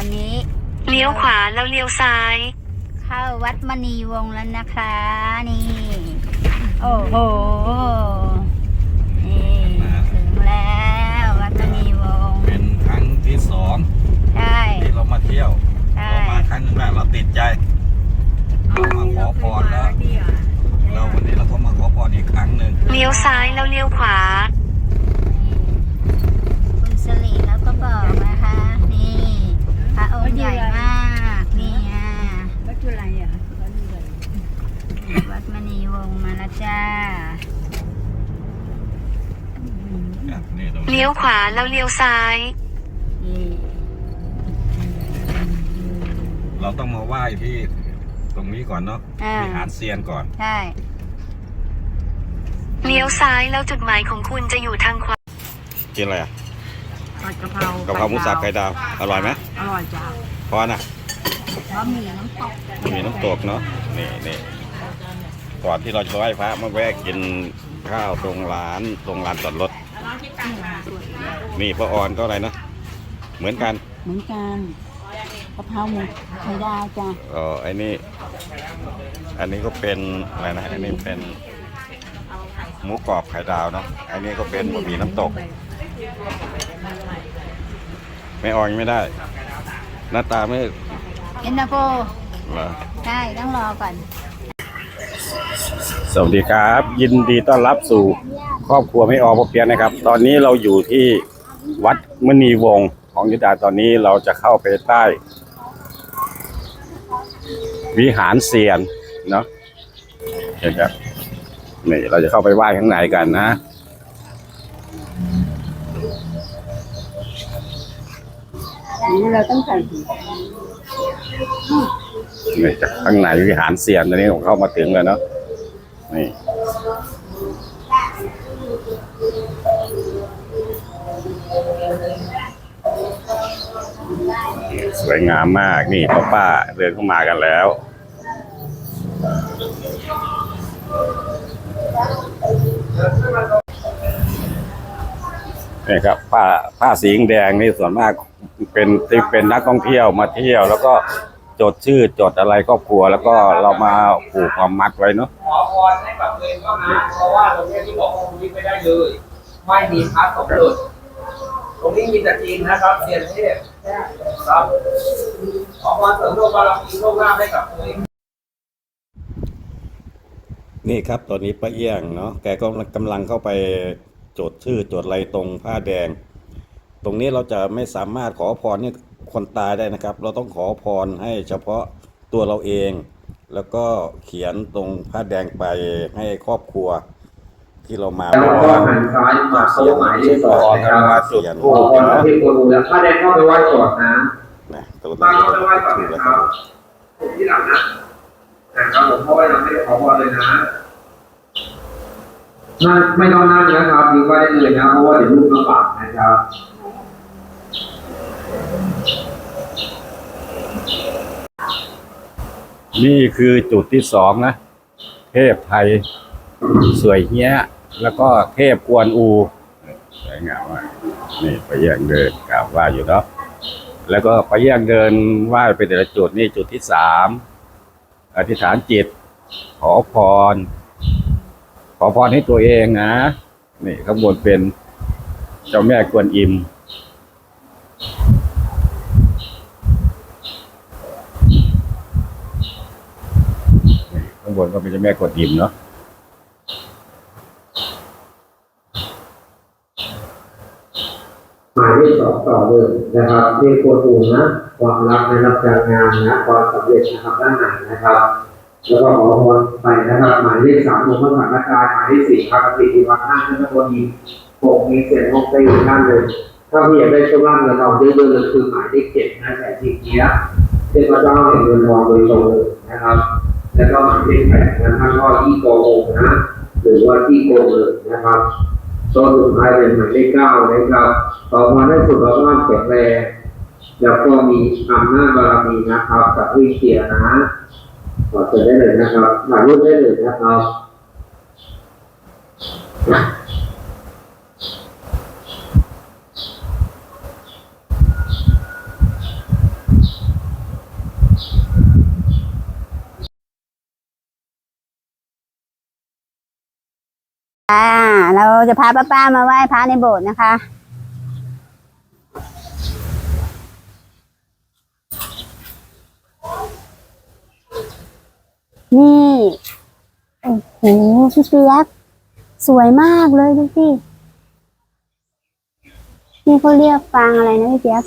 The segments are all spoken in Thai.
อนนี้เลี้ยวขวาแล้วเลี้ยวซ้าย เข้าวัดมณีวงศ์แล้วนะคะ นี่ โอ้โหนี่ถึงแล้ววัดมณีวงศ์เป็นครั้งที่สองใช่ที่เรามาเที่ยวใช่เรามาครั้งหนึงแล้วเราติดใจเรามาขอพรแล้วเราวันนี้เราก็มาขอพรอีกครั้งหนึ่งเลี้ยวซ้ายแล้วเลี้ยวขวา คุณสลีแล้วก็บอกนะคะ นี่พระองค์ใหญ่มาก นี่อะ วัดจุไรอะวัดจุไร วัดมณีวงศ์มาแล้วจ้า อะนี่ตรงนี้ เลี้ยวขวา แล้วเลี้ยวซ้ายนี่เราต้องมาไหว้ที่ตรงนี้ก่อนเนาะอ่า วิหารเซียนก่อน ใช่ เลี้ยวซ้ายแล้วจุดหมายของคุณจะอยู่ทางขวา กินอะไรอะผัดกะเพรากะเพราหมูสับไข่ดาว อร่อยไหมอร่อยจ้าพอนะเพราะมีน้ำตกมีน้ำตกเนาะ นี่นี่ก่อนที่เราจะไหว้พระมาแวะกินข้าวตรงร้าน ตรงร้านจอดรถ นี่พระออนก็อะไรนะ เหมือนกันเหมือนกันกะเพราหมูไข่ดาวจ้าเออไอ้นี่ อันนี้ก็เป็นอะไรนะอันนี้เป็นหมูกรอบไข่ดาวเนาะอันนี้ก็เป็นบะหมี่น้ำตก ไม่ออนไม่ได้ หน้าตาไม่เย็นตาโฟเหรอใช่ต้องรอก่อน สวัสดีครับ ยินดีต้อนรับสู่ ครอบครัวไม่ออพอเพียงนะครับ ตอนนี้เราอยู่ที่วัดมณีวงศ์ของยุทธาตอนนี้เราจะเข้าไปใต้ วิหารเซียนเนาะเห็นครับนี่เราจะเข้าไปไหว้ข้างในกันนะอันนี้เราต้องใส่ถุงนี่จากข้างในวิหารเซียนตอนนี้ผมเข้ามาถึงแล้วเนาะนี่ วยงามมากนี่ป้าป้าเดินเข้ามากันแล้ว นี่ครับผ้าผ้าสีแดงนี่ส่วนมากเป็นที่เป็นนักท่องเที่ยวมาเที่ยว แล้วก็จดชื่อจดอะไรครอบครัว แล้วก็เรามาผูกความมัดไว้เนาะขอพรให้กับเองก็นะเพราะว่าตรงเนี้ยที่บอกว่าตรงนี้ไม่ได้เลย ไม่มีพระสงฆ์เล ตรงนี้มีแต่จีนนะครับเซียนเทพครับขอพรเสริมดวงบารมีโชคลาภให้กับตัวเองนี่ครับตอนนี้ป้าเอี้ยงเนาะแกก็กำลังเข้าไปจดชื่อจดอะไรตรงผ้าแดง ตรงนี้เราจะไม่สามารถขอพรให้คนตายได้นะครับ เราต้องขอพรให้เฉพาะตัวเราเอง แล้วก็เขียนตรงผ้าแดงไปให้ครอบครัว ที่เรามาแล้วก็หันซ้ายมาเข้าหมายเลขสองนะครับเสียนขอพรที่คนดูแล้วถ้าได้เข้าไปไหว้ก่อนนะนะตัวมานี้เข้าไปไหว้ก่อนนะครับผมที่หลังนะนะครับผมเพราะว่ายังไม่ได้ขอพรเลยนะนั่งไม่ต้องนั่งนะครับยืนไหว้ได้เลยนะเพราะว่าเดี๋ยวลูกลำบากนะครับนี่คือจุดที่สองนะ เทพไทย สวยเฮี้ย แล้วก็เทพกวนอูสวยงามมากนี่ไปแย่งเดินกราบไหว้อยู่เนาะแล้วก็ไปแย่งเดินไหว้ไปแต่ละจุดนี่จุดที่สามอธิษฐานจิต ขอพร ขอพรให้ตัวเองนะนี่ข้างบนเป็นเจ้าแม่กวนอิมข้างบนก็เป็นเจ้าแม่กวนอิมเนาะ มายเลขสองต่อเลยนะครับเลขตัวอูนะความรักนะครับการงานนะความสำเร็จนะครับด้านไหนนะครับแล้วก็ขอพรไปนะครับหมายเลขสามองค์พระสังฆทานหมายเลขสี่พระกติวัฒน์ห้าท่านพระโพธิหกมีเสียงหกได้อีกท่านเลยถ้าพี่อยากได้โชคลาภเงินทองเยอะๆเลยคือหมายเลขเจ็ดนะแสนสี่เกียรติเทพเจ้าแห่งเงินทองโดยตรงเลยนะครับ แล้วก็หมายเลขแปดนะท่านก็ที่โกงนะหรือว่าที่โกงเลยนะครับ ตัวสุดท้ายเป็นหมายเลขเก้านะครับขอพรให้สุขภาพแข็งแรงแล้วก็มีอำนาจบารมีนะครับกับวิเชียนะขอเชิญได้เลยนะครับถ่ายรูปได้เลยนะครับ อ่าเราจะพาป้าป้าๆมาไหว้พระในโบสถ์นะคะ นี่โอ้โหพี่เปียกสวยมากเลยดูสินี่เขาเรียกปางอะไรนะพี่เปียก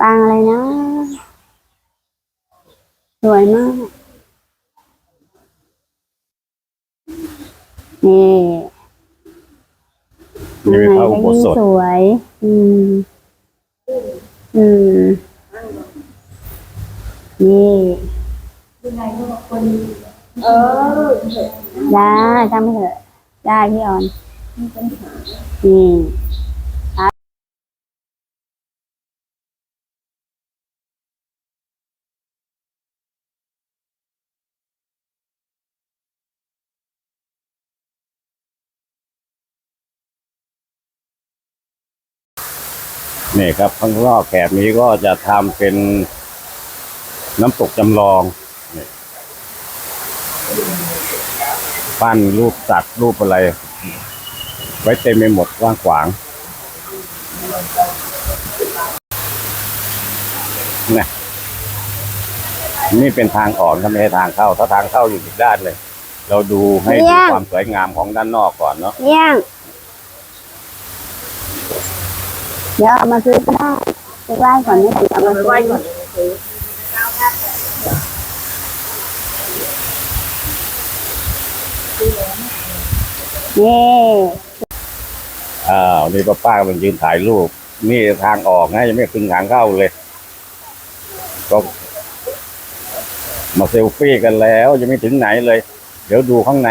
ปางอะไรนะ สวยมาก นี่นี่เป็นพระอุโบสถสวย อืม อืม นี่เออได้ทำไปเถอะ ได้พี่ออนนี่ นี่ครับข้างรอบแถบนี้ก็จะทำเป็นน้ำตกจำลองนี่ปั้นรูปสัตว์รูปอะไร ไว้เต็มไปหมดกว้างขวางนี่นี่เป็นทางออกถ้าไม่ใช่ทางเข้า ถ้าทางเข้าอยู่อีกด้านเลย เราดูให้ดูความสวยงามของด้านนอกก่อนเนาะ เยี่ยง เดี๋ยวเอามาซื้อก็ได้ไปไหว้ก่อนนี่เอามาไหว้ก่อนนี่อ้าวนี่ป้าป้ามันยืนถ่ายรูป นี่ทางออกนะยังไม่ถึงทางเข้าเลยก็มาเซลฟี่กันแล้วยังไม่ถึงไหนเลย เดี๋ยวดูข้างใน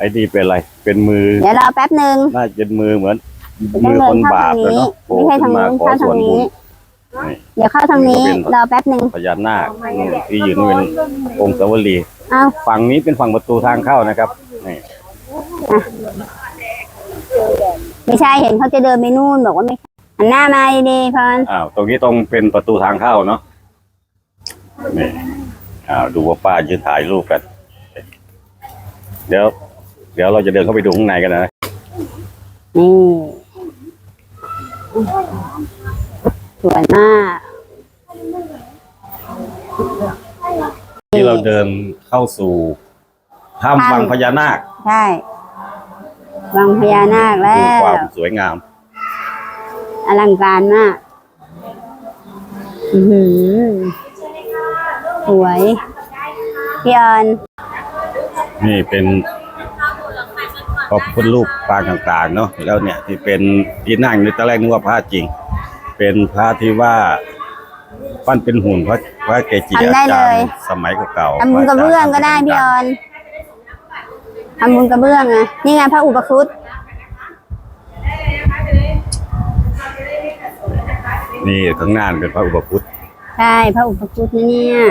ไอ้ดีเป็นอะไร เป็นมือ เดี๋ยวรอแป๊บหนึ่งน่าจะเป็นมือเหมือนต้มืองอเดิคนนเข้าบาทาปงเลยนี้เนาะโผล่ไม่ใช่ขึ้ทางนมานู้นขอเข้าส่ทาวนงบุนี้ญนี่เดี๋ยวเข้าทางนี้รอแป๊บหนึ่งพญานาคนู่นที่ยืนเป็นองค์สาวรีเอ้าฝั่งนี้เป็นฝั่งประตูทางเข้านะครับนี่ไม่ใช่เห็นเขาจะเดินไปนู่นบอกว่าไม่หันหน้ามาดีๆพรอ้าวตรงนี้ตรงเป็นประตูทางเข้าเนาะนี่อ้าวดูว่าป้ายืนถ่ายรูปกัน เดี๋ยว เดี๋ยวเราจะเดินเข้าไปดูข้างในกันนะนี่สวยมากที่เราเดินเข้าสู่ถ้ำวังพญานาคใช่วังพญานาคแล้ดูวความสวยงาม อลังการมากอือหือสวย พี่ออน นี่เป็น พระพุทธรูปปางต่าง ๆ เนาะแล้วเนี่ยที่เป็นที่นั่งในตอนแรกนึกว่าพระจริง เป็นพระที่ว่าปั้นเป็นหุ่นพระพระเกจิทำได้อาจารเลยย์สมัยเก่าๆทำบุญกระเบื้องก็ได้พี่ออนทำบุญกระเบื้องไงนี่ไงพระอุปคุตนี่ข้างหน้าเป็นพระอุปคุตใช่พระอุปคุตนะเนี่ย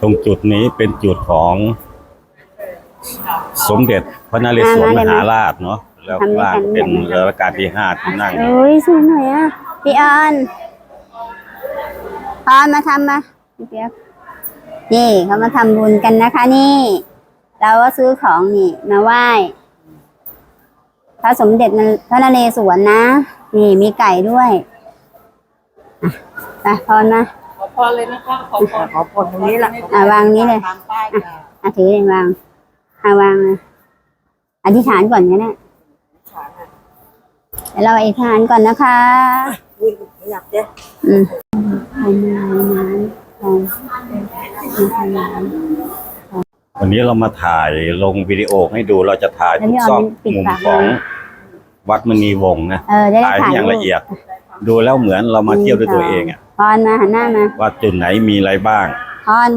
ตรงจุดนี้เป็นจุดของ สมเด็จพระนเรศวรมหาราชเนาะแล้วข้างล่างเป็นรัชกาลที่ห้าที่นั่งอยู่โอ้ยสวยหน่อยอะพี่ออนพอนมาทำมาพี่เปียกนี่เขามาทำบุญกันนะคะ นี่ เราก็ซื้อของนี่ มาไหว้พระสมเด็จพระนเรศวรนะนี่มีไก่ด้วยอะไปพรมาขอพรเลยนะคะขอพรขอพรตรงนี้แหละอะวางนี้เลยตามป้ายค่ะอะถือเลยวาง อะวางเลยอธิษฐานก่อนก็ได้เดี๋ยวเราอธิษฐานก่อนนะคะอุ้ยอยากเด้อืมเอามาเอามาเอามาเอามาวันนี้เรามาถ่ายลงวิดีโอให้ดูเราจะถ่ายทุกซอกมุมของวัดมณีวงศ์นะเออได้ถ่ายถ่ายอย่างละเอียด ดูแล้วเหมือนเรามาเที่ยวด้วยตัวเองอะพรมาหันหน้ามาว่าจุดไหนมีอะไรบ้างพร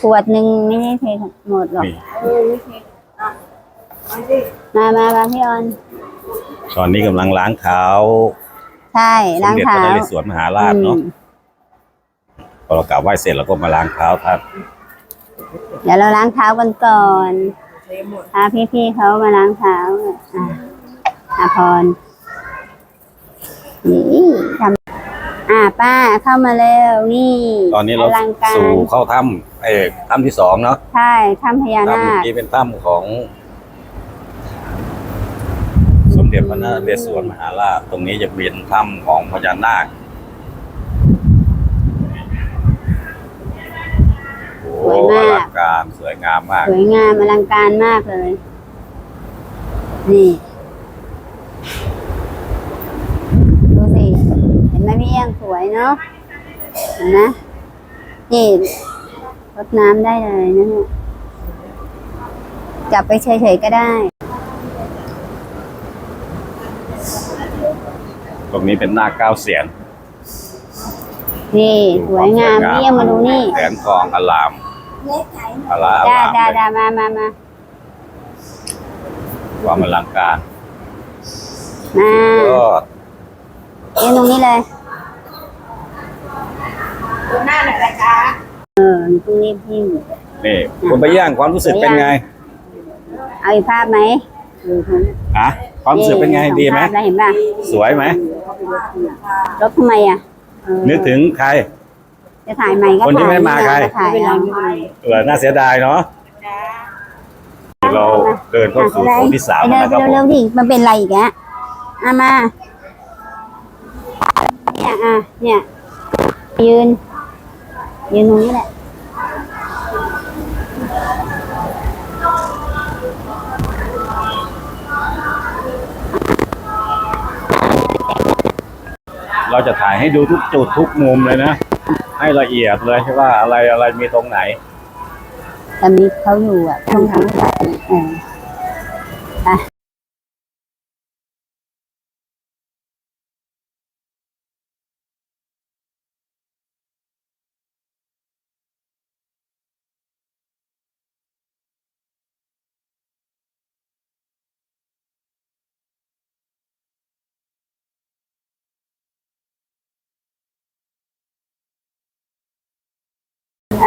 ขวดหนึ่งไม่ได้เทหมดหรอกนี่มามามาพี่ออน ตอนนี้กำลังล้างเท้าใช่สล้ามงเด็จพเท้าระนเรศวรมหาราชเนาะอืมพอเรากราบไหว้เสร็จเราก็มาล้างเท้าท่านเดี๋ยวเราล้างเท้ากันก่อนพาพี่ๆเขามาล้างเท้าอะอาพรนี่ทำ อ่าป้าเข้ามาเร็วนี่ตอนนี้เราอลังการสู่เข้าถ้ำเอกถ้ำที่สองเนาะใช่ถ้ำพญาถ้ำนาเมื่อคกี้เป็นถ้ำของ สมเด็จพระนเรศวรมหาราชตรงนี้จะเป็นถ้ำของพญานาคโอ้อลังการสวยงามมาก สวยงามอลังการมากเลย นี่ ดูสิ เห็นไหมพี่เอี้ยงส วยเนาะเห็นไหมนี่รดน้ำได้เลยนะเนี่ยจับไปเฉยๆก็ได้ตรงนี้เป็นนาคเก้าเสียนนี่สวยงามพี่เอี้ยงมาดูนี่แสนทองอลามอลามจ้าอลามจ้าเลยจ้ามามามาความอลังการมาก็เอี้ยงตรงนี้เลย ดูหน้าหน่อยนะคะเออตรงนี้พี่นี่คุณไปย่างความรู้สึกเป็นไง เอาอีกภาพไหมเออครับอะความรู้สึกเป็นไงสอดีไหมภาพแล้วเห็นป่ะสวยไหมลบทำไมอะเออนึกถึงใคร จะถ่ายใหม่ก็คนที่ถ่ายไม่มาใครก็ถ่ายเอาเออน่าเสียดายเนาะเราเดินเข้าสู่โถงที่สามไปแล้วเดินะครับนผเร็วมๆดิมันเป็นอะไรอีกอะอะมา เนี่ยอะเนี่ยยืน ยืนตรงนี้แหละเราจะถ่ายให้ดูทุกจุดทุกมุมเลยนะ ให้ละเอียดเลยว่าอะไรอะไรมีตรงไหนแต่มีเขาอยู่อะช่องทางแบบเออ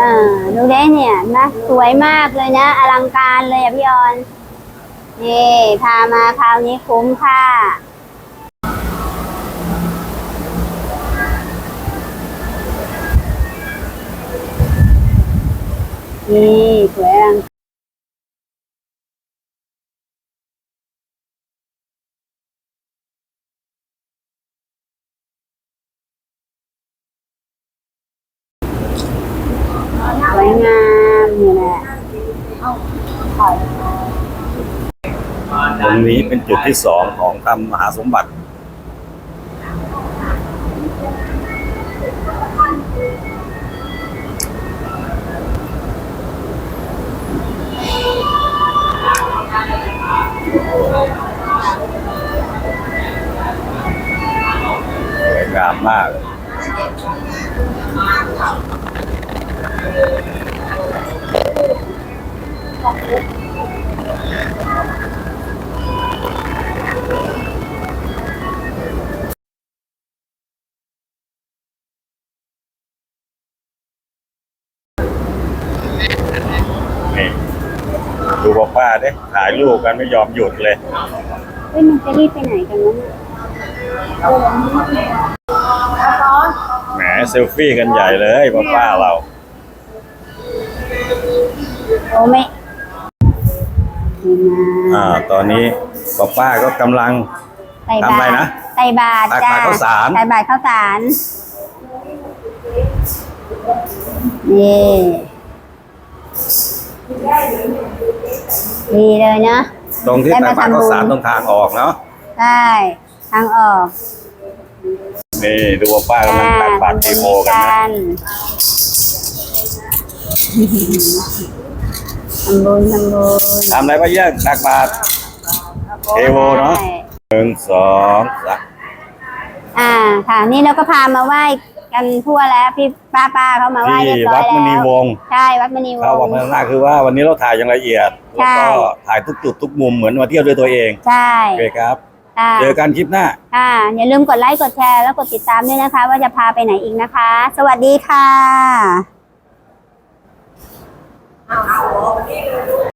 ออดูได้เนี่ยนะสวยมากเลยนะ อลังการเลยอะพี่ออน นี่ พามาคราวนี้คุ้มค่า รงนี้เป็นจุดที่สองของถ้ำมหาสมบัติ ดูบอกป้าเด้ถ่ายรูปกันไม่ยอมหยุดเลย เฮ้ยมันจะรีบไปไหนกันวะเนี่ยแหมเซลฟี่กันใหญ่เลยป้าป้าเรา โอ้ไม่นี่นะอ่า ตอนนี้ป้าป้าก็กำลัง ใส่ทำบาอะไรตรนะใส่บาตรตักจ้าบาตรข้าวสาร ใส่บาตรข้าวสารนี่ ดีเลยเนาะตรงที่ได้ตัมากบาตรทำบุญ ข้าวสารตรงทางออกเนาะได้ทางออกนี่ดูว่าป้ากำลังตักบาตรเทโมกันนะทำบุญทำบุญทำอะไรป้าเยี่ยงตักบาตร เทโวเนอะ ใช่หนึ่งสองสามอ่าค่ะ นี่เราก็พามาไหว้ กันทั่วแล้วพี่ป้าป้าเขามาไหว้เรียที่บร้อวัยดแล้วมณีวงศ์ใช่วัดมณีวเข้างวัดศ์พระนาคคือว่าวันนี้เราถ่ายอย่างละเอียดแล้วก็ใช่ถ่ายทุกจุดทุกมุมเหมือนมาเที่ยวด้วยตัวเองใช่โอเคครับ ค่ะเจอกันคลิปหน้า ค่ะอย่าลืมกดไลค์กดแชร์แล้วกดติดตามด้วยนะคะ ว่าจะพาไปไหนอีกนะคะ สวัสดีค่ะที่เลยลูก